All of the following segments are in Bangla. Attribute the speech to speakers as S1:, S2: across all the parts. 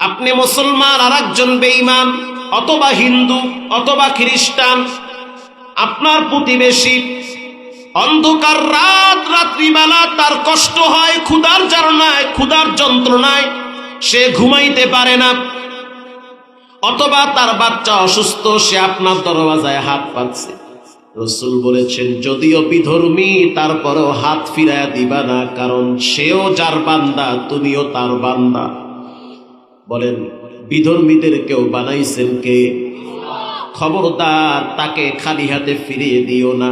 S1: আপনি মুসলমান আর একজন বেঈমান, অথবা হিন্দু, অথবা খ্রিস্টান, আপনার প্রতিবেশী, অন্ধকার রাত, রাত্রিবেলা তার কষ্ট হয়, ক্ষুধার জারনায় ক্ষুধার যন্ত্রণায়, সে ঘুমাইতে পারে না। অথবা তার বাচ্চা অসুস্থ, সে আপনার দরওয়াজায় হাত পাচ্ছে রসুল বলেছেন, যদিও বিধর্মী, তারপরেও হাত ফিরায়া দিবা না, কারণ সেও যার বান্দা, তুমিও তার বান্দা। বলেন বিধর্মীদের কেউ বানাইছেন কে খবরদার তাকে খালি হাতে ফিরিয়ে দিও না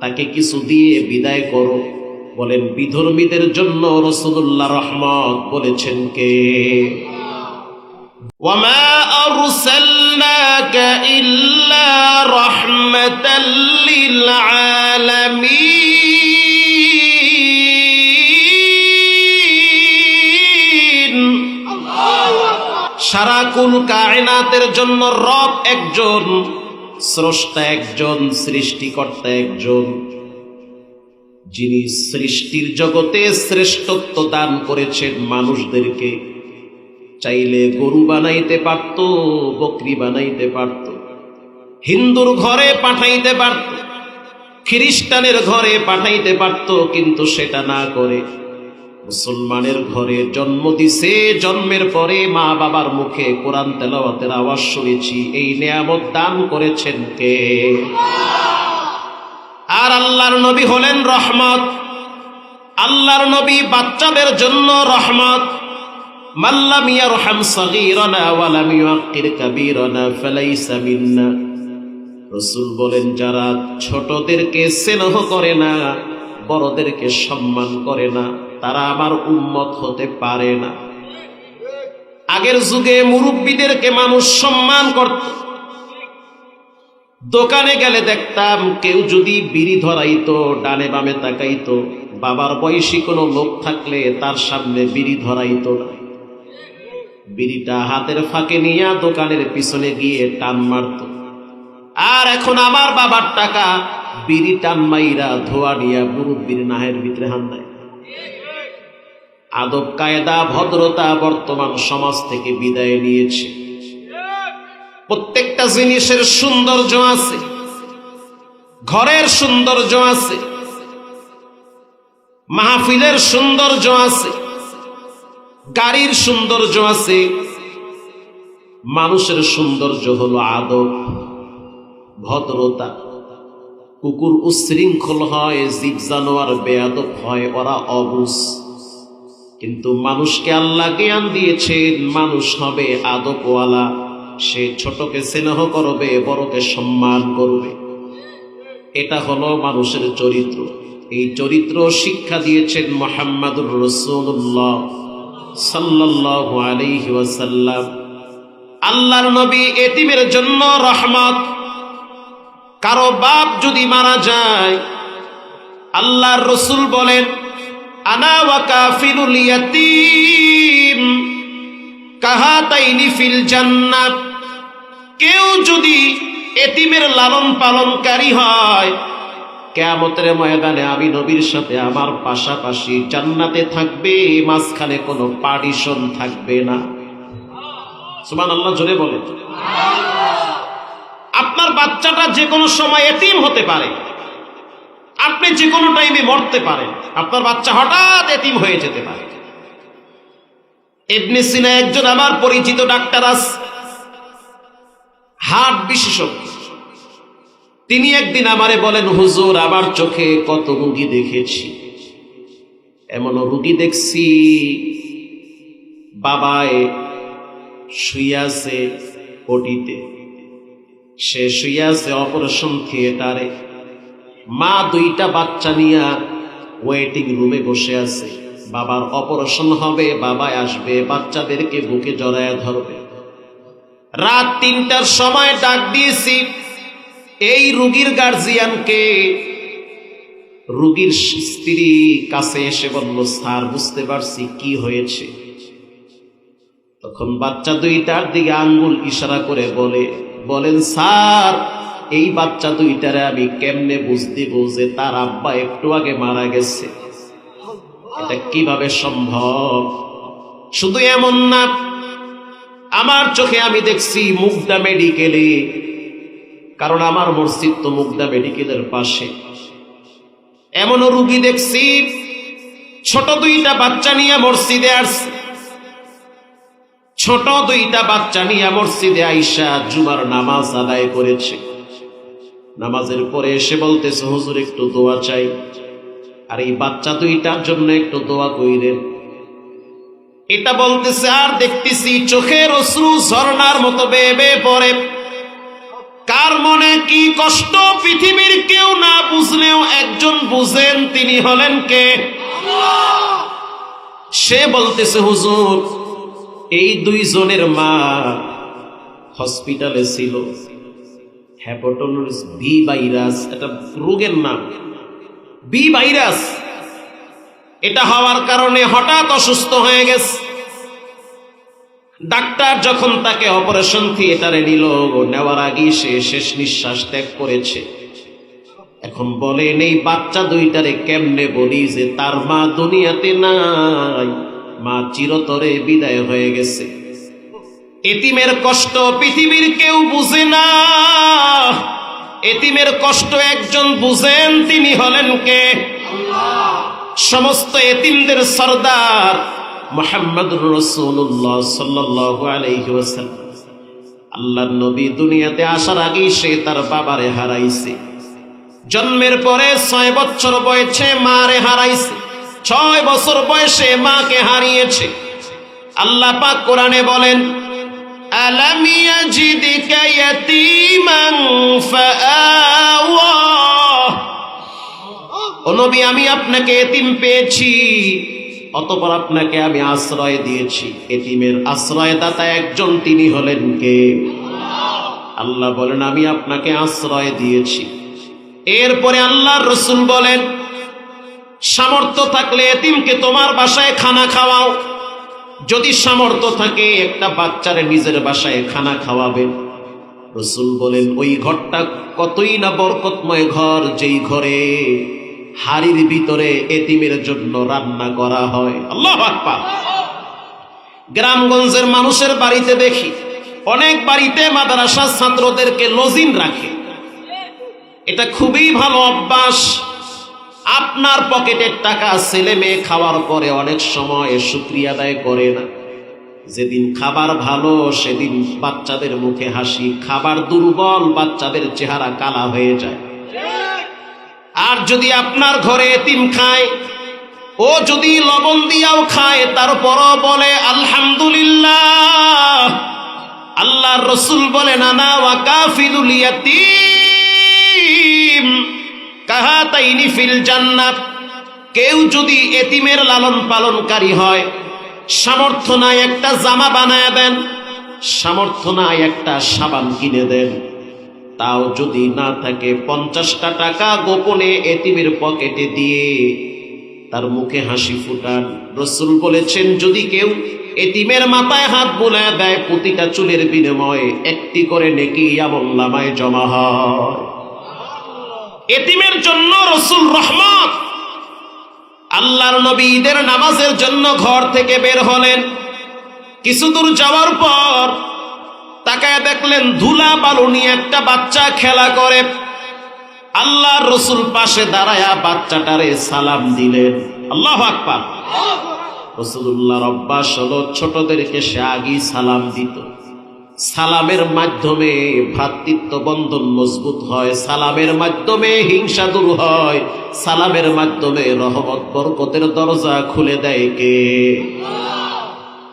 S1: তাকে কিছু দিয়ে বিদায় করো বলেন বিধর্মীদের জন্য রসুল্লাহ রহমত বলেছেন কে وما أرسلناك إلا رحمة للعالمين সারাকুল কায়নাতের জন্য রব একজন, স্রষ্টা একজন, সৃষ্টিকর্তা একজন। যিনি সৃষ্টির জগতে শ্রেষ্ঠত্ব দান করেছেন মানুষদেরকে, চাইলে গরু বানাইতে পারত, বকরি বানাইতে পারত, হিন্দুর ঘরে পাঠাইতে পারত, খ্রিস্টানের ঘরে পাঠাইতে পারত, কিন্তু সেটা না করে মুসলমানের ঘরে জন্ম দিছে, জন্মের পরে মা বাবার মুখে কোরআন তেলাওয়াতের আওয়াজ শুনেছি, এই নিয়ামত দান করেছেন কে? আর আল্লাহর নবী হলেন রহমত। আল্লাহর নবী বাচ্চাদের জন্য রহমত। মাল্লাম ইয়ারহাম সগীরানা ওয়ালাম ইউআক্কির কাবীরানা মিন্না। রাসূল বলেন, যারা ছোটদেরকে স্নেহ করে না বড়দেরকে সম্মান করে না, তারা আমার উন্মত হতে পারে না। আগের যুগে মুরব্বীদেরকে মানুষ সম্মান করত। দোকানে গেলে দেখতাম, কেউ যদি বিড়ি ধরাইতো, ডানে বামে তাকাইতো, বাবার বয়সী কোনো লোক থাকলে তার সামনে বিড়ি ধরাইতো না। বিড়িটা হাতের ফাঁকে নিয়ে দোকানের পিছনে গিয়ে টান মারত। আর এখন আমার বাবার টাকা বিড়ি টান মাইরা ধোয়া নিয়া মুরব্বীর নাহের ভিতরে হান দেয়। আদব কায়দা, ভদ্রতা বর্তমান সমাজ থেকে বিদায় নিয়েছে। প্রত্যেকটা জিনিসের সৌন্দর্য আছে। ঘরের সৌন্দর্য আছে। মাহফিলের সৌন্দর্য আছে। গাড়ির সৌন্দর্য আছে। মানুষের সৌন্দর্য হলো আদব, ভদ্রতা। কুকুর উশৃঙ্খল হয় জীব জানোয়ার বেয়াদব হয়, ওরা অবুজ। কিন্তু মানুষকে আল্লাহ জ্ঞান দিয়েছেন, মানুষ হবে আদবওয়ালা। সে ছোটকে স্নেহ করবে, বড়কে সম্মান করবে। এটা হলো মানুষের চরিত্র। এই চরিত্র শিক্ষা দিয়েছেন মোহাম্মদুর রসুল্লাহ সাল্লাল্লাহু আলাইহি ওয়াসাল্লাম। আল্লাহর নবী এতিমের জন্য রহমত কারও বাপ যদি মারা যায়, আল্লাহর রসুল বলেন, আনা ওয়া কাফিলুল ইয়াতীম কাহাতাইনি ফিল জান্নাত। কেউ যদি এতিমের লালন পালনকারী হয়, কেয়ামতের ময়দানে আমি নবীর সাথে আমার পাশাপাশি জান্নাতে থাকবে, মাঝখানে কোনো পার্টিশন থাকবে না। সুমান আল্লাহ জোরে বলে আপনার বাচ্চাটা যে কোনো সময় এতিম হতে পারে। আপনি যে কোনো টাইমে মরতে পারেন। আপনার বাচ্চা হঠাৎ এতিম হয়ে যেতে পারে। এমনি সিনা একজন আমার পরিচিত ডাক্তার আস, হার্ট বিশেষজ্ঞ। তিনি একদিন আমারে বলেন, হুজুর, আমার চোখে কত রুগী দেখেছি। এমন রুগী দেখছি, বাবায় শুইয়াছে ওটিতে সে শুইয়াছে অপারেশন থিয়েটারে। মা দুইটা বাচ্চা নিয়ে ওয়েটিং রুমে বসে আছে। বাবার অপারেশন হবে, বাবা আসবে, বাচ্চাদেরকে বুকে জড়ায় ধরবে। রাত তিনটার সময় ডাক দিয়েছি, এই রুগীর গার্জিয়ানকে। রুগীর স্ত্রী কাছে এসে বলল, স্যার, বুঝতে পারছি কি হয়েছে। তখন বাচ্চা দুইটার দিকে আঙ্গুল ইশারা করে বলে বলেন, স্যার, এই বাচ্চা দুইটারে আমি কেমনে বুঝতে যে তার আব্বা একটু আগে মারা গেছে? এটা কীভাবে সম্ভব? শুধু এমন না, আমার চোখে আমি দেখছি মুগদা মেডিকেলে, কারণ আমার মসজিদ তো মুগদা মেডিকেলের পাশে। এমনও রুগী দেখছি, ছোট দুইটা বাচ্চা নিয়ে মসজিদে আসছে। ছোট দুইটা বাচ্চা নিয়ে মসজিদে আইসা জুমার নামাজ আদায় করেছে। নামাজের পরে এসে বলতেছে, হুজুর, একটু দোয়া চাই। আর এই বাচ্চা দুইটার জন্য একটু দোয়া কইরেন। এটা বলতেছে, আর দেখতেছি চোখের অশ্রু ঝর্ণার মতো বেয়ে পড়ে। কার মনে কি কষ্ট পৃথিবীর কেউ না বুঝলেও একজন বুঝেন তিনি হলেন কে? সে বলতেছে, হুজুর এই দুইজনের মা হসপিটালে ছিল। হ্যাপোটোনোরিস বি ভাইরাস, এটা রোগের নাম। বি ভাইরাস, এটা হওয়ার কারণে হঠাৎ অসুস্থ হয়ে গেছে। ডাক্তার যখন তাকে অপারেশন থিয়েটারে নিল, নেওয়ার আগে সে শেষ নিঃশ্বাস ত্যাগ করেছে। এখন বলেন, এই বাচ্চা দুইটারে কেমনে বলি যে তার মা দুনিয়াতে নাই। মা চিরতরে বিদায় হয়ে গেছে। এতিমের কষ্ট পৃথিবীর কেউ বুঝে না। এতিমের কষ্ট একজন বুঝেন, তিনি হলেন কে? সমস্ত এতিমদের সর্দার মোহাম্মদ রসুল্লাহ সাল্লাহ আলহি আল্লাহ নবী দুনিয়াতে আসার আগেই সে তার বাবারে হারাইছে। জন্মের পরে ছয় বছর বয়সে মারে হারাইছে। ছয় বছর বয়সে মাকে হারিয়েছে আল্লাহ পাক কোরআনে বলেন ألم يجدك يتيما فآوى ও নবী আমি আপনাকে এতিম পেয়েছি অতপর আপনাকে আমি আশ্রয় দিয়েছি এতিমের আশ্রয়দাতা একজন তিনি হলেন কে আল্লাহ বলেন আমি আপনাকে আশ্রয় দিয়েছি এরপরে আল্লাহর রসুল বলেন সামর্থ্য থাকলে এতিমকে তোমার বাসায় খানা খাওয়াও। যদি সামর্থ্য থাকে, একটা বাচ্চারে নিজের বাসায় খানা খাওয়াবেন রসুল বলেন, ওই ঘরটা কতই না বরকতময় ঘর, যেই ঘরে হাড়ির ভিতরে এতিমের জন্য রান্না করা হয়। আল্লাহ গ্রামগঞ্জের মানুষের বাড়িতে দেখি, অনেক বাড়িতে মাদ্রাসার ছাত্রদেরকে লজিন রাখে। এটা খুবই ভালো অভ্যাস। আপনার পকেটের টাকা ছেলে মেয়ে খাওয়ার পরে অনেক সময় শুক্রিয়া আদায় করে না। যেদিন খাবার ভালো, সেদিন বাচ্চাদের মুখে হাসি। খাবার দুর্বল, বাচ্চাদের চেহারা কালা হয়ে যায়। আর যদি আপনার ঘরে এতিম খায়, ও যদি লবণ দিয়াও খায়, তারপরও বলে, আলহামদুলিল্লাহ। আল্লাহর রসুল বলে নানা ওয়াকাফিলুল ইয়াতীম। কাহাতাইনি ফিল জান্নাত। কেউ যদি এতিমের লালন পালনকারী হয়, সামর্থ্য নাই একটা জামা বানায় দেন, সামর্থ্য নাই একটা সাবান কিনে দেন। তাও যদি না থাকে পঞ্চাশটা টাকা গোপনে এতিমের পকেটে দিয়ে তার মুখে হাসি ফুটান। রসুল বলেছেন, যদি কেউ এতিমের মাথায় হাত বোলায় দেয়, প্রতিটা চুলের বিনিময়ে একটি করে নেকি আমল্লামায় জমা হয়। এতিমের জন্য রসুল রহমত। আল্লাহর নবী ঈদের নামাজের জন্য ঘর থেকে বের হলেন। কিছু দূর যাওয়ার পর তাকায় দেখলেন ধুলা বালু নিয়ে একটা বাচ্চা খেলা করে। আল্লাহর রসুল পাশে দাঁড়ায়া বাচ্চাটারে সালাম দিলেন। আল্লাহ রসুল্লাহর অভ্যাস হলো ছোটদেরকে সে আগেই সালাম দিত। সালামের মাধ্যমে ভ্রাতৃত্ব বন্ধন মজবুত হয়, সালামের মাধ্যমে হিংসা দূর হয়, সালামের মাধ্যমে রহমত, বরকতের দরজা খুলে দেয় কে?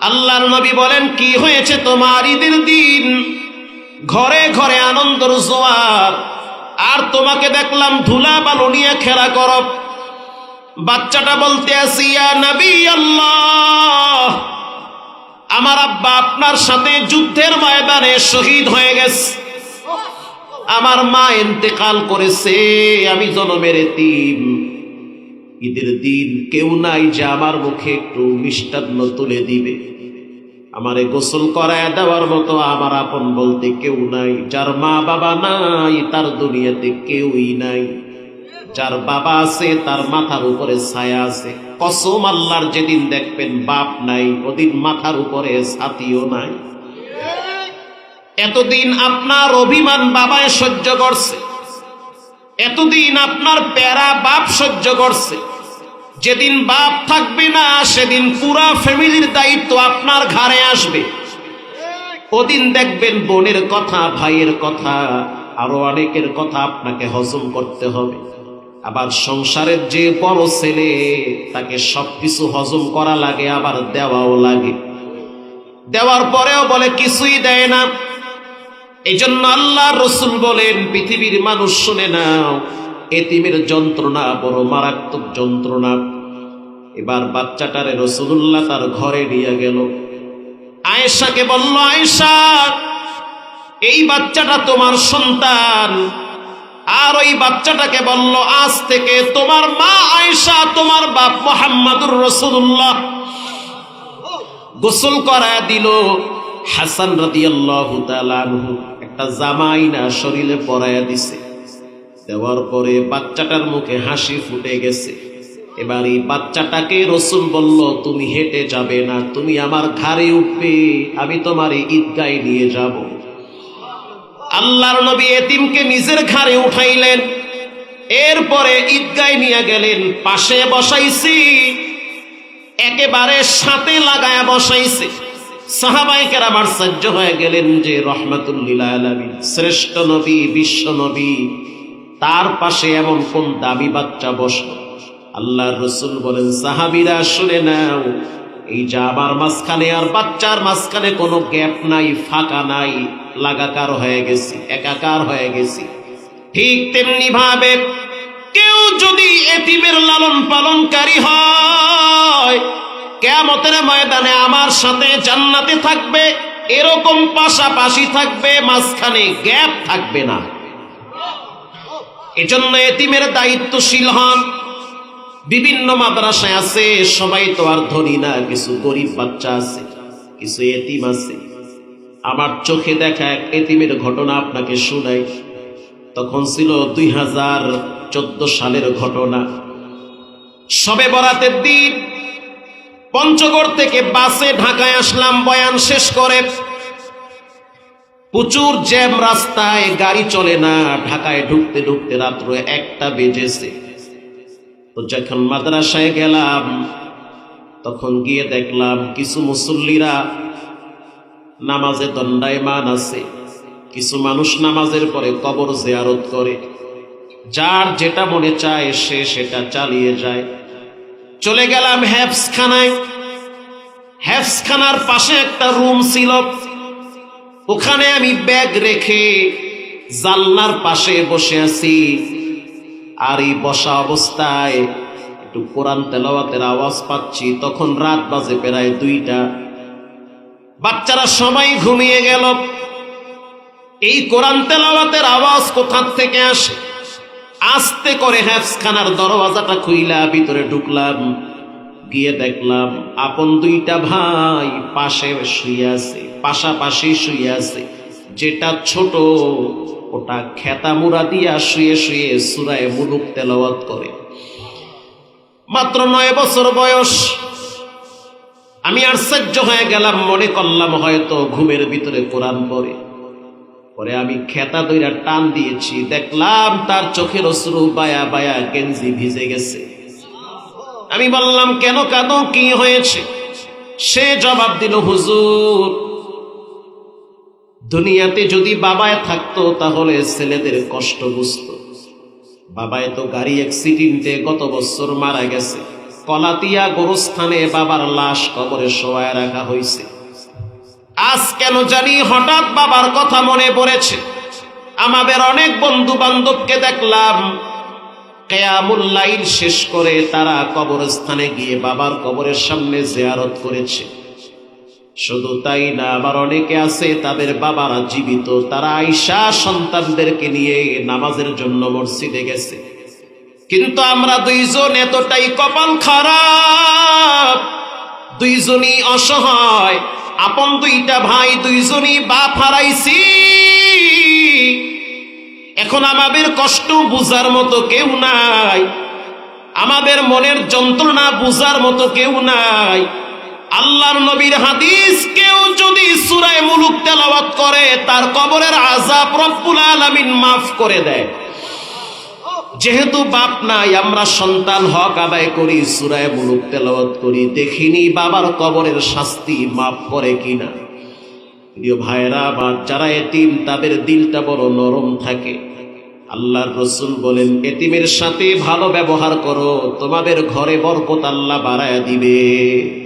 S1: আল্লাহর নবী বলেন, কি হয়েছে তোমার ঈদের দিন? ঘরে ঘরে আনন্দর জোয়ার। আর তোমাকে দেখলাম ধুলা বালু নিয়ে খেলা করো। বাচ্চাটা বলতে আসিয়া নবী আল্লাহ আমার আব্বা আপনার সাথে যুদ্ধের ময়দানে শহীদ হয়ে গেছে। আমার মা ইন্তেকাল করেছে, আমি জনমের এতিম। ঈদের দিন কেউ নাই যে আমার মুখে একটু মিষ্টান্ন তুলে দিবে। আমারে গোসল করায় দেওয়ার মতো আমার আপন বলতে কেউ নাই, যার মা বাবা নাই, তার দুনিয়াতে কেউই নাই। যার বাবা আছে, তার মাথার উপরে ছায়া আছে। কসম আল্লাহর যেদিন দেখবেন বাপ নাই, ওদিন মাথার উপরে ছাতিও নাই। এতদিন আপনার অভিমান বাবায় সহ্য করছে। এতদিন আপনার প্যারা বাপ সহ্য করছে। যেদিন বাপ থাকবে না, সেদিন পুরা ফ্যামিলির দায়িত্ব আপনার ঘাড়ে আসবে। ওদিন দেখবেন বোনের কথা, ভাইয়ের কথা, আরও অনেকের কথা আপনাকে হজম করতে হবে। আবার সংসারের যে বড় ছেলে, তাকে সবকিছু হজম করা লাগে, আবার দেওয়াও লাগে। দেওয়ার পরেও বলে, কিছুই দেয় না। এই জন্য আল্লাহ রসুল বলেন, পৃথিবীর মানুষ শুনে নাও, এতিমের যন্ত্রণা বড় মারাত্মক যন্ত্রণা। এবার বাচ্চাটারে রসুল্লাহ তার ঘরে নিয়ে গেল। আয়েশাকে বলল, আয়েশা, এই বাচ্চাটা তোমার সন্তান। আর ওই বাচ্চাটাকে বলল, আজ থেকে তোমার মা আয়েশা, তোমার বাপ মোহাম্মদুর রসুল্লাহ গোসল করা দিল হাসান রাদিয়াল্লাহু তাআলা একটা জামাইনা শরীরে পরায়া দিছে। দেওয়ার পরে বাচ্চাটার মুখে হাসি ফুটে গেছে। এবার এই বাচ্চাটাকে রসুল বলল, তুমি হেঁটে যাবে না, তুমি আমার ঘাড়ে উঠবে, আমি তোমার ঈদগায় নিয়ে যাব। আল্লাহর নবী এতিমকে নিজের ঘাড়ে উঠাইলেন। এরপরে ঈদগায় নিয়ে গেলেন, পাশে বসাইছি। একেবারে সাথে লাগায় বসাইছে। সাহাবাইকের সহ্য হয়ে গেলেন যে রহমাতুল্লিল শ্রেষ্ঠ নবী, বিশ্ব নবী, তার পাশে এমন কোন দামি বাচ্চা বসল? আল্লাহ রসুল বলেন, সাহাবিরা, শুনে নাও, এই যে আমার মাঝখানে আর বাচ্চার মাঝখানে কোনো গ্যাপ নাই, ফাঁকা নাই। লাগাকার হয়ে গেছি, একাকার হয়ে গেছি। ঠিক তেমনি ভাবে কেউ যদি এতিমের লালন পালনকারী হয় কেমতের ময়দানে আমার সাথে জান্নাতে থাকবে, এরকম পাশাপাশি থাকবে, মাঝখানে গ্যাপ থাকবে না। এজন্য এতিমের দায়িত্বশীল হন। বিভিন্ন মাদ্রাসায় আছে, সবাই তো আর ধনী না, কিছু গরিব বাচ্চা আছে, কিছু এতিম আছে। আমার চোখে দেখা এক এতিমের ঘটনা আপনাকে শুনাই। তখন ছিল দুই হাজার চোদ্দ সালের ঘটনা। সবে বরাতের দিন পঞ্চগড় থেকে বাসে ঢাকায় আসলাম, বয়ান শেষ করে। প্রচুর জ্যাম রাস্তায় গাড়ি চলে না, ঢাকায় ঢুকতে ঢুকতে রাত্র একটা বেজেছে। তো যখন মাদ্রাসায় গেলাম, তখন গিয়ে দেখলাম কিছু মুসল্লিরা নামাজে দণ্ডায়মান আছে। কিছু মানুষ নামাজের পরে কবর জিয়ারত করে। যার যেটা মনে চায় সে সেটা চালিয়ে যায়। চলে গেলাম হ্যাপসখানায় হ্যাপসখানার পাশে একটা রুম ছিল। ওখানে আমি ব্যাগ রেখে জানলার পাশে বসে আছি। আর এই বসা অবস্থায় একটু কোরআন তেলাওয়াতের আওয়াজ পাচ্ছি। তখন রাত বাজে প্রায় দুইটা। বাচ্চারা সবাই ঘুমিয়ে গেল। এই কোরআন তেলাওয়াতের আওয়াজ কোথার থেকে আসে? আস্তে করে হ্যাফসখানার দরওয়াজাটা খুইলা, ভিতরে ঢুকলাম, গিয়ে দেখলাম আপন দুইটা ভাই পাশে শুয়ে আছে, পাশাপাশি শুয়ে আছে। যেটা ছোট, ওটা খেতা মুড়া দিয়া শুয়ে শুয়ে সুরায় মুলুক তেলাওয়াত করে। মাত্র নয় বছর বয়স আমি আশ্চর্য হয়ে গেলাম, মনে করলাম হয়তো ঘুমের ভিতরে কোরআন পড়ে। পরে আমি খেতা দইরা টান দিয়েছি, দেখলাম তার চোখের অশ্রু বায়া বায়া গেঞ্জি ভিজে গেছে। আমি বললাম, কেন কাঁদো? কি হয়েছে? সে জবাব দিল, হুজুর, দুনিয়াতে যদি বাবায় থাকতো তাহলে ছেলেদের কষ্ট বুঝত। বাবায় তো গাড়ি অ্যাক্সিডেন্টে গত বছর মারা গেছে। কলাতিয়া গোরস্থানে বাবার লাশ কবরে শোয়ায় রাখা হয়েছে। আজ কেন জানি হঠাৎ বাবার কথা মনে পড়েছে। আমাদের অনেক বন্ধু বান্ধবকে দেখলাম কেয়ামুল্লাইল শেষ করে তারা কবরস্থানে গিয়ে বাবার কবরের সামনে জিয়ারত করেছে। শুধু তাই না, আবার অনেকে আছে, তাদের বাবারা জীবিত, তারা আইসা সন্তানদেরকে নিয়ে নামাজের জন্য মসজিদে গেছে। কিন্তু আমরা দুইজন এতটাই কপাল খারাপ, দুইজনই অসহায়। আপন দুইটা ভাই, দুইজনই বাপ হারাইছি। এখন আমাদের কষ্ট বুঝার মতো কেউ নাই। আমাদের মনের যন্ত্রণা বুঝার মতো কেউ নাই। আল্লাহর নবীর হাদিস কেউ যদি সুরায় মুলুক তেলাওয়াত করে, তার কবরের আজাব রব্বুল আলামিন মাফ করে দেয়। যেহেতু বাপ নাই, আমরা সন্তান হক আদায় করি, সুরায় মুলুক তেলাওয়াত করি। দেখিনি বাবার কবরের শাস্তি মাফ করে কিনা। প্রিয় ভাইরা বা যারা এতিম, তাদের দিলটা বড় নরম থাকে। আল্লাহর রসুল বলেন, এতিমের সাথে ভালো ব্যবহার করো, তোমাদের ঘরে বরকত আল্লাহ বাড়ায় দিবে।